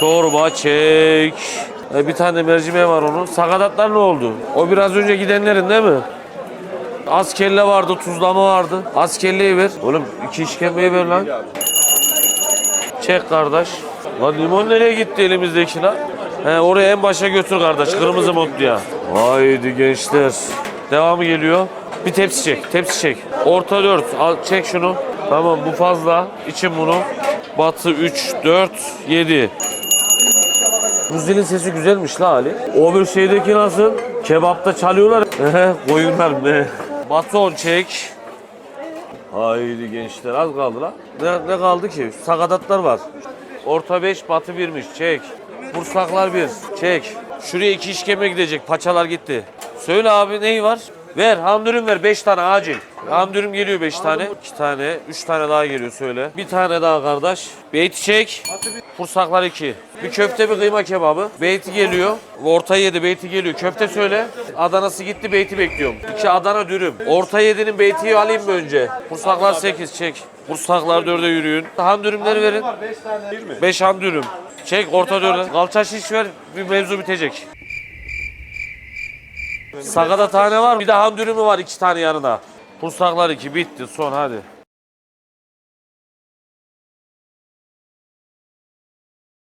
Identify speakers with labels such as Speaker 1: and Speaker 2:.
Speaker 1: Çorba çek. E, bir tane mercimeği var onun. Sakatatlar ne oldu? O biraz önce gidenlerin değil mi? Az kelle vardı, tuzlama vardı. Az kelleyi ver. Oğlum iki işkembeyi ver lan. Çek kardeş. Lan limon nereye gitti elimizdeki lan? He oraya en başa götür kardeş. Kırmızı montluya. Haydi gençler. Devamı geliyor. Bir tepsi çek. Tepsi çek. Orta 4. Al çek şunu. Tamam bu fazla. İçin bunu. Batı 3, 4, 7. Bu zilin sesi güzelmiş la Ali. O bir şeydeki nasıl? Kebapta çalıyorlar. Koyunlar mı? Baton çek. Haydi gençler az kaldı la. Ne, ne kaldı ki? Sakatatlar var. Orta 5 batı 1'miş. Çek. Bursaklar 1. Çek. Şuraya iki işkembe gidecek. Paçalar gitti. Söyle abi neyi var? Ver hamdürüm ver 5 tane acil. Hamdürüm geliyor 5 tane. 2 tane. 3 tane daha geliyor söyle. Bir tane daha kardeş. Beyti çek. Kursaklar 2. Bir köfte bir kıyma kebabı. Beyti geliyor. Orta 7 beyti geliyor. Köfte söyle. Adanası gitti beyti bekliyorum. 2 Adana dürüm. Orta 7'nin beytiyi alayım mı önce? Kursaklar 8 çek. Kursaklar 4'e yürüyün. Han dürümleri verin. 5 han dürüm. Çek orta 4'e. Kalça şiş ver. Bir mevzu bitecek. Sakada tane var. Bir de ham dürümü var iki tane yanına. Kursaklar 2 bitti son hadi.